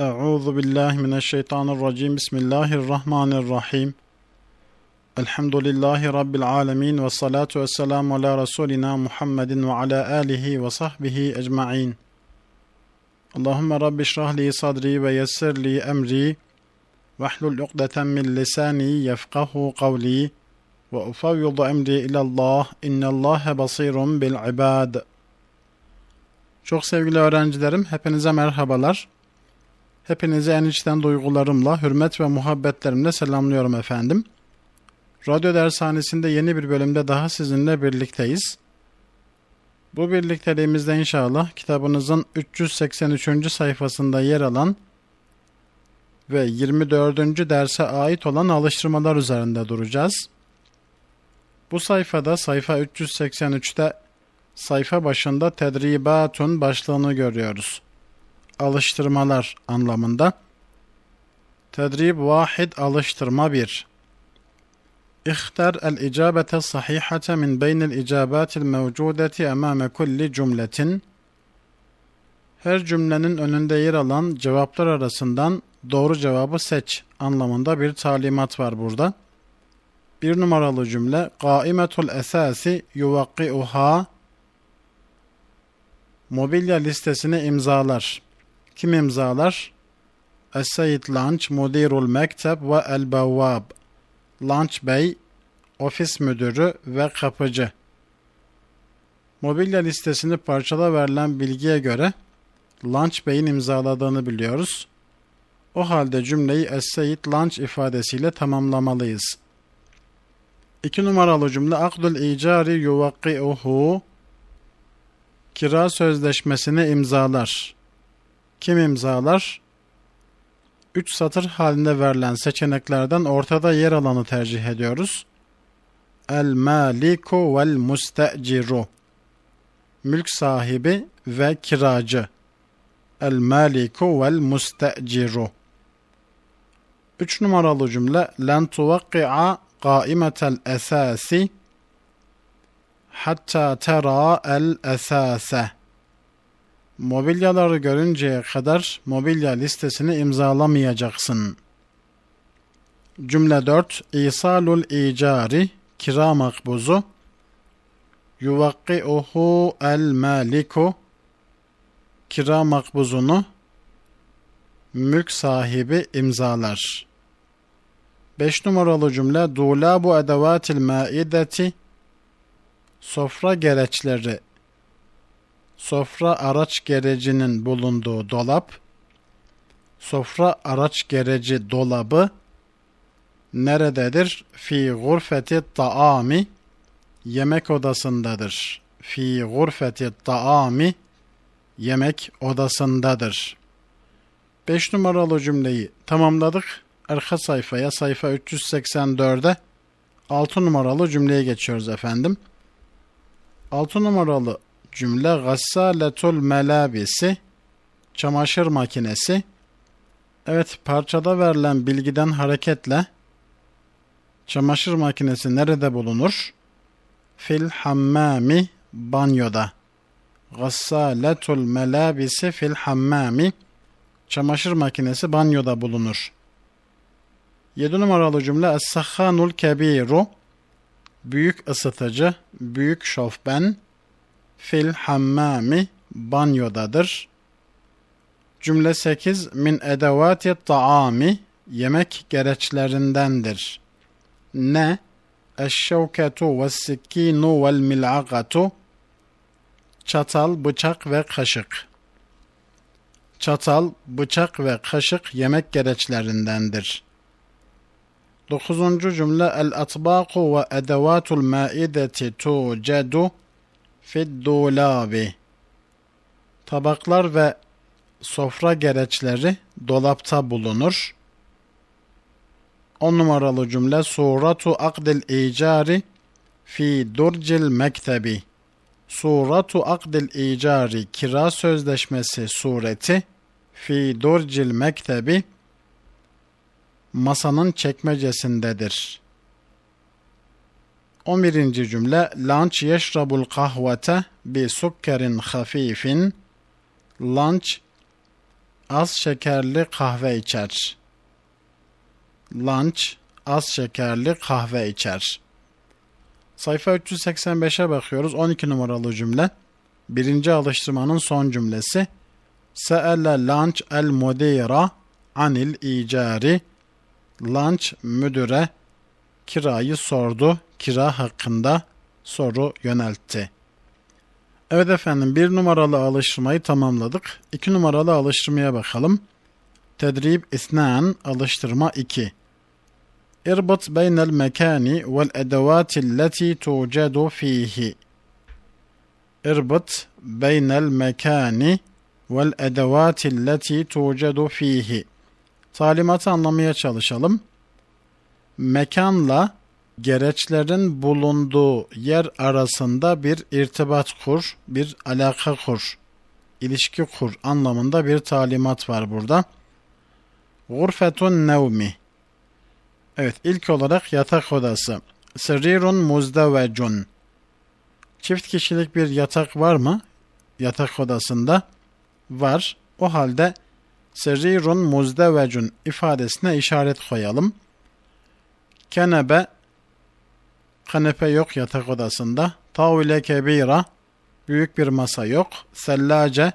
Euzu billahi mineşşeytanirracim. Bismillahirrahmanirrahim. Elhamdülillahi rabbil alamin ve salatu vesselamu ala rasulina Muhammedin ve ala alihi ve sahbihi ecmaîn. Allahumme rabbi şrah li sadri ve yessir li emri ve hlul ukdeten min lisani yefkahu kavli ve ufavvidu emri ilallah innallâhe basirun bil ibad. Çok sevgili öğrencilerim, hepinize merhabalar. Hepinizi en içten duygularımla, hürmet ve muhabbetlerimle selamlıyorum efendim. Radyo dershanesinde yeni bir bölümde daha sizinle birlikteyiz. Bu birlikteliğimizde inşallah kitabınızın 383. sayfasında yer alan ve 24. derse ait olan alıştırmalar üzerinde duracağız. Bu sayfada sayfa 383'te sayfa başında tedribatun başlığını görüyoruz alıştırmalar anlamında. Tedrib vahid alıştırma 1. İhtar el icabete sahihate min beynil icabatil mevcudeti emame kulli cümletin. Her cümlenin önünde yer alan cevaplar arasından doğru cevabı seç anlamında bir talimat var burada. Bir numaralı cümle Kaimetul esasi yuvakki'uha Mobilya listesini imzalar. Kim imzalar? Es-Seyyid Lanç, Mudirul Mektep ve El-Bevvab. Lanç Bey, ofis müdürü ve kapıcı. Mobilya listesini parçala verilen bilgiye göre Lunch Bey'in imzaladığını biliyoruz. O halde cümleyi Es-Seyyid Lunch ifadesiyle tamamlamalıyız. İki numaralı cümle Akdül icari yuvakki'uhu Kira sözleşmesini imzalar. Kim imzalar? Üç satır halinde verilen seçeneklerden ortada yer alanı tercih ediyoruz. El maliku vel musteciru Mülk sahibi ve kiracı. El maliku vel musteciru Üç numaralı cümle Len tuvakki'a qaimetel esasi hatta tera el esase. Mobilyaları görünceye kadar mobilya listesini imzalamayacaksın. Cümle 4. İsalul icari kira makbuzu yuvakki'uhu el maliku kira makbuzunu mülk sahibi imzalar. 5 numaralı cümle Dulabu edevatil maideti sofra gereçleri sofra araç gerecinin bulunduğu dolap sofra araç gereci dolabı nerededir? Fi gurfeti taami yemek odasındadır. Fi gurfeti taami yemek odasındadır. 5 numaralı cümleyi tamamladık. Arka sayfaya sayfa 384'e 6 numaralı cümleye geçiyoruz efendim. 6 numaralı cümle gassaletul melabisi çamaşır makinesi. Evet parçada verilen bilgiden hareketle çamaşır makinesi nerede bulunur? Fil hammami banyoda. Gassaletul melabisi fil hammami çamaşır makinesi banyoda bulunur. 7 numaralı cümle Es-sahhanul kebiru büyük ısıtıcı, büyük şofben fil hammami banyodadır. Cümle 8 min edevati taami yemek gereçlerindendir. Ne? Eşşevketu ve sikkinu vel mil'akatu çatal, bıçak ve kaşık. Çatal, bıçak ve kaşık yemek gereçlerindendir. Dokuzuncu cümle El-atbaku ve edevatul maideti tucedu fiddulabi Tabaklar ve sofra gereçleri dolapta bulunur. 10 numaralı cümle Suratu akdil icari fi durcil mektebi Suratu akdil icari kira sözleşmesi sureti fi durcil mektebi masanın çekmecesindedir. 11. cümle Lunch yeşrabul kahvete bi sukkerin hafifin Lunch az şekerli kahve içer. Lunch az şekerli kahve içer. Sayfa 385'e bakıyoruz. 12 numaralı cümle. Birinci alıştırmanın son cümlesi. Se'elle lunch el mudira anil icari. Lunch müdüre kirayı sordu kira hakkında soru yöneltti. Evet efendim bir numaralı alıştırmayı tamamladık. İki numaralı alıştırmaya bakalım. Tedrib isnan alıştırma 2. İrbat beynel mekani vel edevati leti tucadu fihi. İrbat beynel mekani vel edevati leti tucadu fihi. Talimatı anlamaya çalışalım. Mekanla gereçlerin bulunduğu yer arasında bir irtibat kur, bir alaka kur, ilişki kur anlamında bir talimat var burada. Gurfetun nevmi. Evet ilk olarak yatak odası. Serirun muzdevecun. Çift kişilik bir yatak var mı? Yatak odasında var. O halde serirun muzdevecun ifadesine işaret koyalım. Kenebe kanepe yok yatak odasında. Tavile kebira büyük bir masa yok. Sellace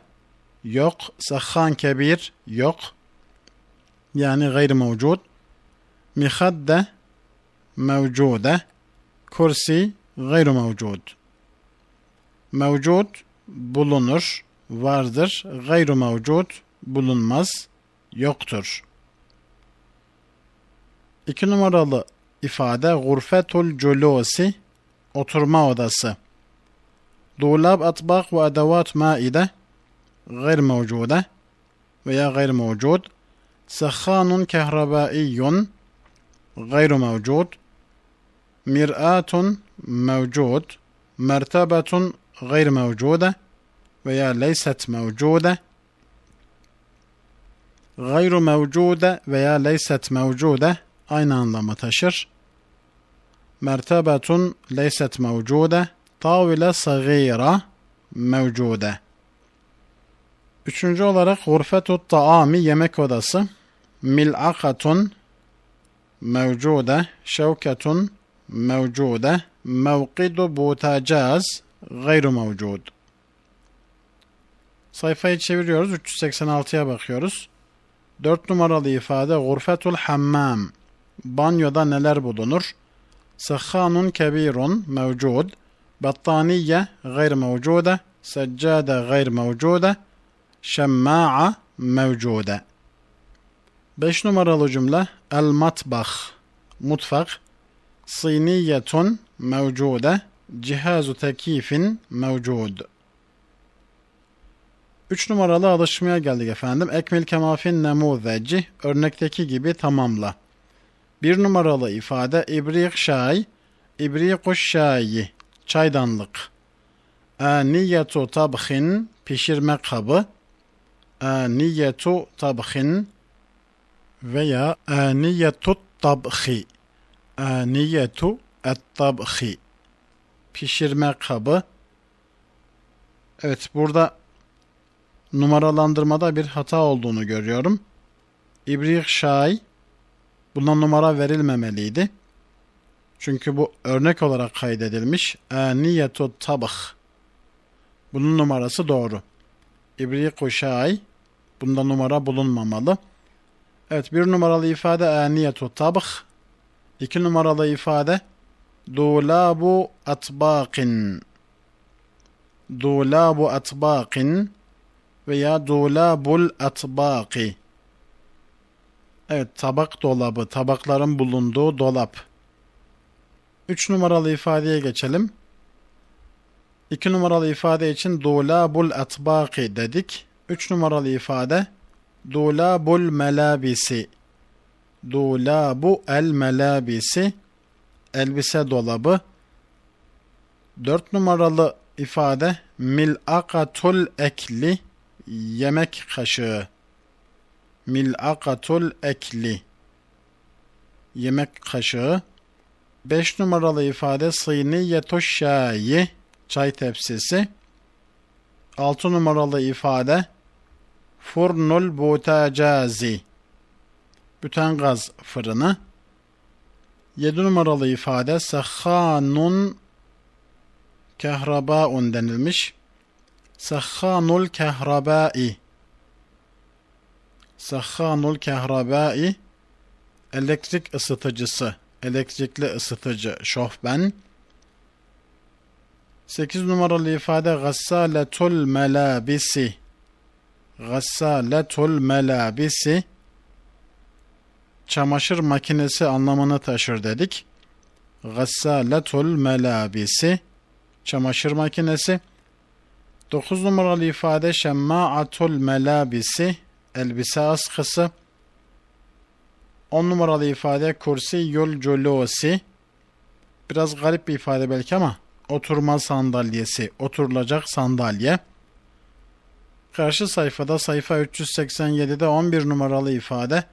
yok. Sahhan kebir yok. Yani gayr mevcud. Mihadde mevcude. Kursi gayr mevcud. Mevcud bulunur, vardır. Gayr mevcud bulunmaz, yoktur. İki numaralı ifade gurfetul culusi oturma odası. Dolab, atbak ve edevat maide gayr mevcude veya gayr mevcud. Sekhanun kehrabaiyyun gayr mevcud. Mir'atun mevcud. Mertebetun gayr mevcude veya leyset mevcude. Gayru mevcude veya leyset mevcude aynı anlamı taşır. مرتبة ليست موجودة طاولة صغيرة موجودة Üçüncü olarak gurfetut taami yemek odası. Mil'akatun mevcude, şevketun mevcude, mevkidu butacaz gayru mevcud. Sayfayı çeviriyoruz. 386'ya bakıyoruz. 4 numaralı ifade gurfetul hammam. Banyoda neler bulunur? Sahhanun kebirun mevcud. Battaniye gayr mevcude. Seccade gayr mevcude. Şemma'a mevcude. 5 numaralı cümle el matbah mutfak siniyetun mevcude cihazu tekifin mevcud. 3 numaralı alışmaya geldik efendim. Ekmil kemafin nemuzeci örnekteki gibi tamamla. 1 numaralı ifade ibrik şay, ibrikuş şayi çaydanlık. Aniyetu tabhin pişirme kabı. Aniyetu tabhin veya aniyetu tabhi. Aniyetu et-tabhi. Pişirme kabı. Evet burada numaralandırmada bir hata olduğunu görüyorum. İbrik şay buna numara verilmemeliydi. Çünkü bu örnek olarak kaydedilmiş. Aniyetu tabh. Bunun numarası doğru. İbriku şay bunda numara bulunmamalı. Evet bir numaralı ifade aniyetu tabh. İki numaralı ifade dulabu atbaqin. Dulabu atbaqin veya dolabul atbaqi. Evet tabak dolabı, tabakların bulunduğu dolap. Üç numaralı ifadeye geçelim. İki numaralı ifade için dolabul atbaqi dedik. Üç numaralı ifade dolabul melabisi. Dolabu el melabisi. Elbise dolabı. Dört numaralı ifade mil'akatul ekli yemek kaşığı mil'akatul ekli yemek kaşığı 5 numaralı ifade sıyniyetu şayi çay tepsisi 6 numaralı ifade Furnul butacazi. Büten gaz fırını. 7 numaralı ifade sahhanun kehrabaun denilmiş. Sahhanul kehrabai. Sahhanul kehrabai elektrik ısıtıcısı, elektrikli ısıtıcı şofben. 8 numaralı ifade gassaletul melabisi. Gassaletul melabisi çamaşır makinesi anlamını taşır dedik. Gassaletul melabisi çamaşır makinesi. 9 numaralı ifade şemma'atul melabisi elbise askısı. 10 numaralı ifade kursiyul culusi. Biraz garip bir ifade belki ama oturma sandalyesi, oturulacak sandalye. Karşı sayfada sayfa 387'de 11 numaralı ifade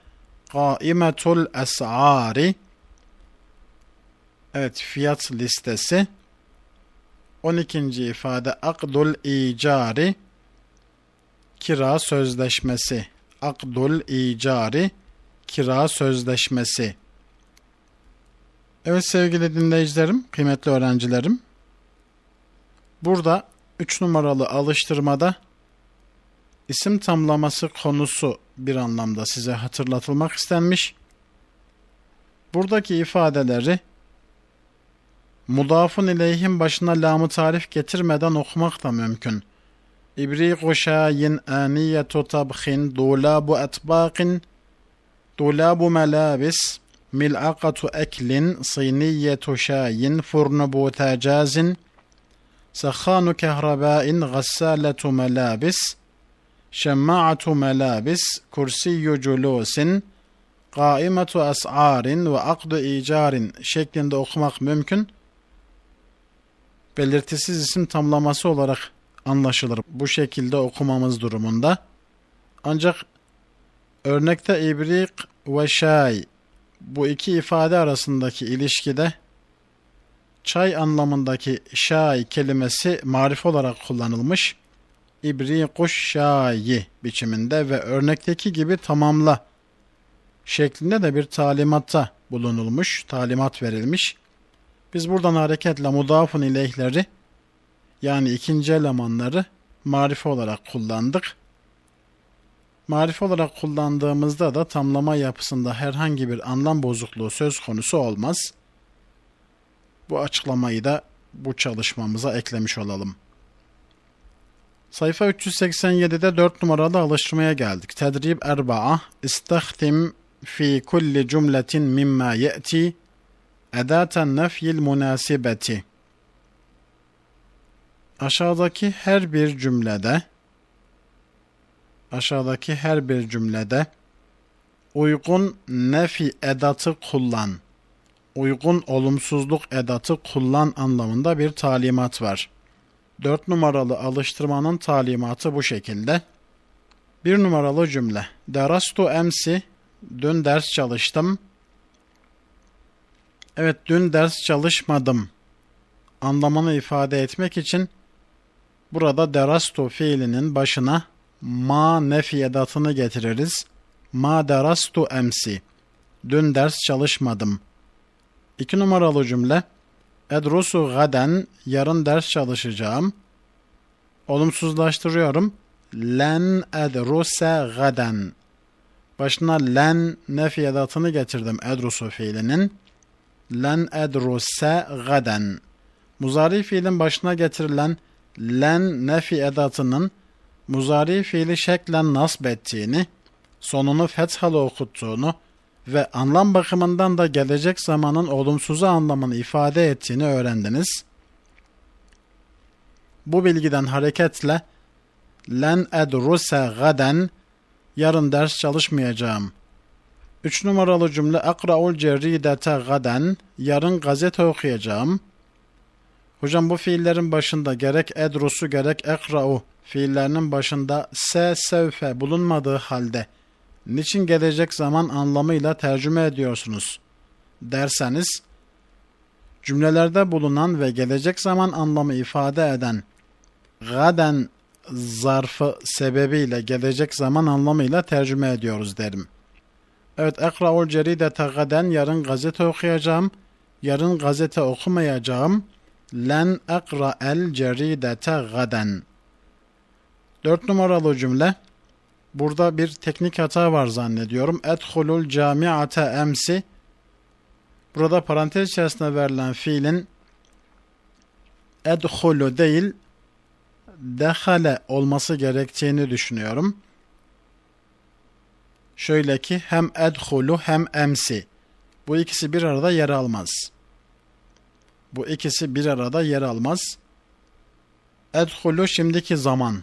Kaimetul es'ari Evet fiyat listesi 12. ifade akdul icari kira sözleşmesi akdul icari kira sözleşmesi Evet sevgili dinleyicilerim, kıymetli öğrencilerim. Burada 3 numaralı alıştırmada isim tamlaması konusu bir anlamda size hatırlatılmak istenmiş. Buradaki ifadeleri mudafun ileyhin başına lamı tarif getirmeden okumak da mümkün. İbriqu şayin aniyetu tabhin dulabu etbaqin dulabu melabis mil'aqatu eklin siniyetu şayin furnu butacazin سخان كهرباء غسالة ملابس شماعة ملابس كرسي جلوس قائمة أسعار وعقد إيجار şeklinde okumak mümkün. Belirtisiz isim tamlaması olarak anlaşılır bu şekilde okumamız durumunda. Ancak örnekte ibrik ve şay bu iki ifade arasındaki ilişkide çay anlamındaki şay kelimesi marif olarak kullanılmış. İbri kuş şayi biçiminde ve örnekteki gibi tamamla şeklinde de bir talimatta bulunulmuş, talimat verilmiş. Biz buradan hareketle mudafun ileyhleri yani ikinci elemanları marife olarak kullandık. Marife olarak kullandığımızda da tamlama yapısında herhangi bir anlam bozukluğu söz konusu olmaz. Bu açıklamayı da bu çalışmamıza eklemiş olalım. Sayfa 387'de 4 numaralı alıştırmaya geldik. Tedrib erba'a istahtim fi kulli cümletin mimma ye'ti edaten nefyil münasibeti. Aşağıdaki her bir cümlede aşağıdaki her bir cümlede uygun nefi edatı kullan uygun olumsuzluk edatı kullan anlamında bir talimat var. 4 numaralı alıştırmanın talimatı bu şekilde. 1 numaralı cümle. Derastu emsi. Dün ders çalıştım. Evet dün ders çalışmadım. Anlamını ifade etmek için burada derastu fiilinin başına ma nefi edatını getiririz. Ma derastu emsi. Dün ders çalışmadım.'' İki numaralı cümle. Edrusu gaden, yarın ders çalışacağım. Olumsuzlaştırıyorum. Len edruse gaden. Başına len nefi edatını getirdim edrusu fiilinin. Len edruse gaden. Muzari fiilin başına getirilen len nefi edatının muzari fiili şeklen nasb ettiğini, sonunu fethalı okuttuğunu, ve anlam bakımından da gelecek zamanın olumsuzu anlamını ifade ettiğini öğrendiniz. Bu bilgiden hareketle len edruse gaden yarın ders çalışmayacağım. 3 numaralı cümle akra'ul cerridete gaden yarın gazete okuyacağım. Hocam bu fiillerin başında gerek edrusu gerek ekra'u fiillerinin başında se sevfe bulunmadığı halde niçin gelecek zaman anlamıyla tercüme ediyorsunuz derseniz, cümlelerde bulunan ve gelecek zaman anlamı ifade eden gaden zarfı sebebiyle gelecek zaman anlamıyla tercüme ediyoruz derim. Evet, ekra'ul ceridete gaden yarın gazete okuyacağım. Yarın gazete okumayacağım. Len ekra'el ceridete gaden. Dört numaralı cümle. Burada bir teknik hata var zannediyorum. Edhulul camiate emsi. Burada parantez içerisinde verilen fiilin edhulu değil dehale olması gerektiğini düşünüyorum. Şöyle ki hem edhulu hem emsi. Bu ikisi bir arada yer almaz. Bu ikisi bir arada yer almaz. Edhulu şimdiki zaman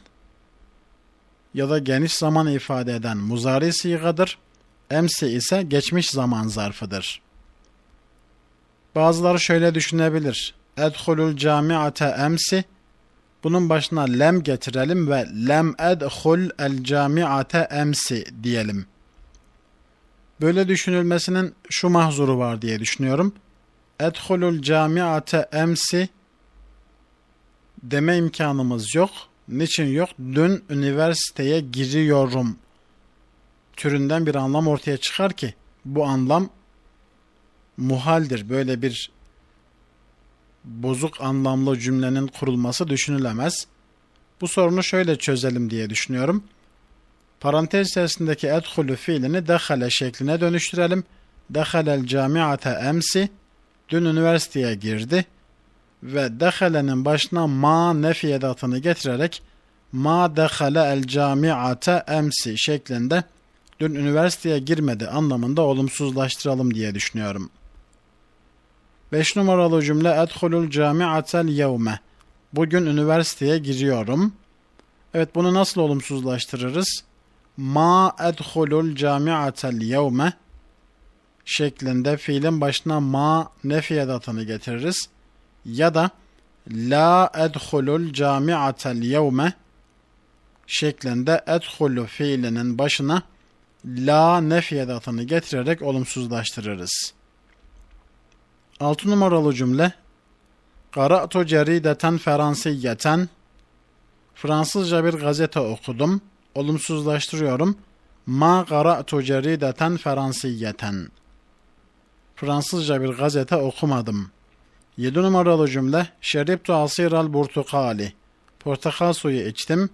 ya da geniş zaman ifade eden muzari sigadır. Emsi ise geçmiş zaman zarfıdır. Bazıları şöyle düşünebilir. Edhulul camiate emsi bunun başına lem getirelim ve lem edhul el camiate emsi diyelim. Böyle düşünülmesinin şu mahzuru var diye düşünüyorum. Edhulul camiate emsi deme imkanımız yok. Niçin yok? Dün üniversiteye giriyorum türünden bir anlam ortaya çıkar ki bu anlam muhaldir. Böyle bir bozuk anlamlı cümlenin kurulması düşünülemez. Bu sorunu şöyle çözelim diye düşünüyorum. Parantez içerisindeki edhulü fiilini dehale şekline dönüştürelim. Dehalel camiate emsi dün üniversiteye girdi ve dehalenin başına ma nefi edatını getirerek ma dehale el camiate emsi şeklinde dün üniversiteye girmedi anlamında olumsuzlaştıralım diye düşünüyorum. 5 numaralı cümle edhulul camiatel yevme. Bugün üniversiteye giriyorum. Evet bunu nasıl olumsuzlaştırırız? Ma edhulul camiatel yevme şeklinde fiilin başına ma nefi edatını getiririz. Ya da la edhulul camiatel yevme şeklinde edhulu fiilinin başına la nefi edatını getirerek olumsuzlaştırırız. 6 numaralı cümle Qara'tu cerideten Fransiyeten Fransızca bir gazete okudum. Olumsuzlaştırıyorum. Ma qara'tu cerideten Fransiyeten Fransızca bir gazete okumadım. 7 numaralı cümle Şeribtu asiral burtukali Portakal suyu içtim.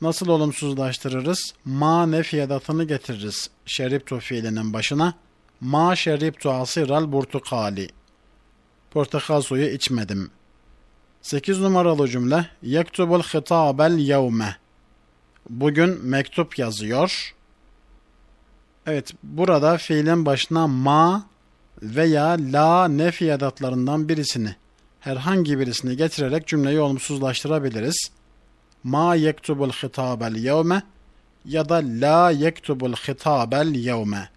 Nasıl olumsuzlaştırırız? Ma nefiyedatını getiririz. Şeribtu fiilinin başına. Ma şeribtu asiral burtukali portakal suyu içmedim. 8 numaralı cümle Yektubul hitabel yevme Bugün mektup yazıyor. Evet burada fiilin başına ma veya la nefi edatlarından birisini herhangi birisini getirerek cümleyi olumsuzlaştırabiliriz. Ma yektubul hitabel yevme ya da la yektubul hitabel yevme.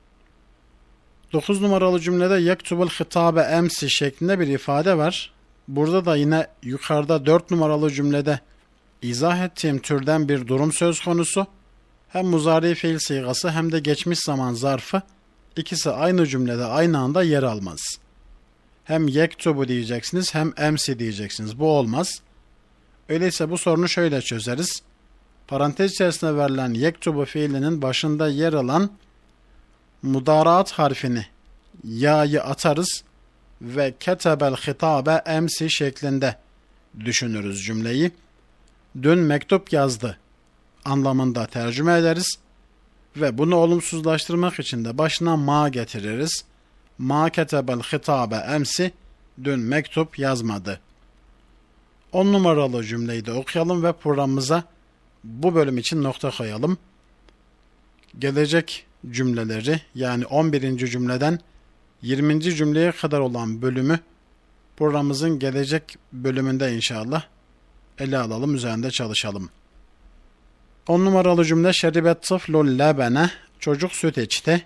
9 numaralı cümlede yektubul hitabe emsi şeklinde bir ifade var. Burada da yine yukarıda 4 numaralı cümlede izah ettiğim türden bir durum söz konusu. Hem muzari fiil sigası hem de geçmiş zaman zarfı ikisi aynı cümlede aynı anda yer almaz. Hem yektubu diyeceksiniz hem emsi diyeceksiniz. Bu olmaz. Öyleyse bu sorunu şöyle çözeriz. Parantez içerisinde verilen yektubu fiilinin başında yer alan mudaraat harfini ya'yı atarız ve ketebel hitabe emsi şeklinde düşünürüz cümleyi. Dün mektup yazdı anlamında tercüme ederiz ve bunu olumsuzlaştırmak için de başına ma getiririz. Ma ketebel hitabe emsi dün mektup yazmadı. 10 numaralı cümleyi de okuyalım ve programımıza bu bölüm için nokta koyalım. Gelecek cümleleri yani 11. cümleden 20. cümleye kadar olan bölümü programımızın gelecek bölümünde inşallah ele alalım, üzerinde çalışalım. 10 numaralı cümle şeribet tıflul lebene çocuk süt içti.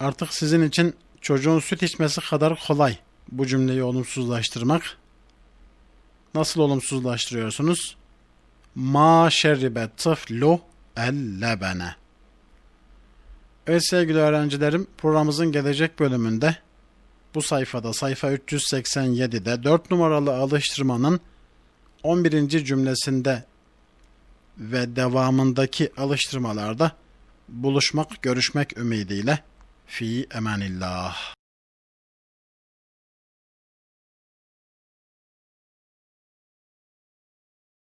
Artık sizin için çocuğun süt içmesi kadar kolay bu cümleyi olumsuzlaştırmak. Nasıl olumsuzlaştırıyorsunuz? Ma şeribet tıflu el lebene. Evet sevgili öğrencilerim programımızın gelecek bölümünde bu sayfada sayfa 387'de 4 numaralı alıştırmanın 11. cümlesinde ve devamındaki alıştırmalarda buluşmak, görüşmek ümidiyle fi emanillah.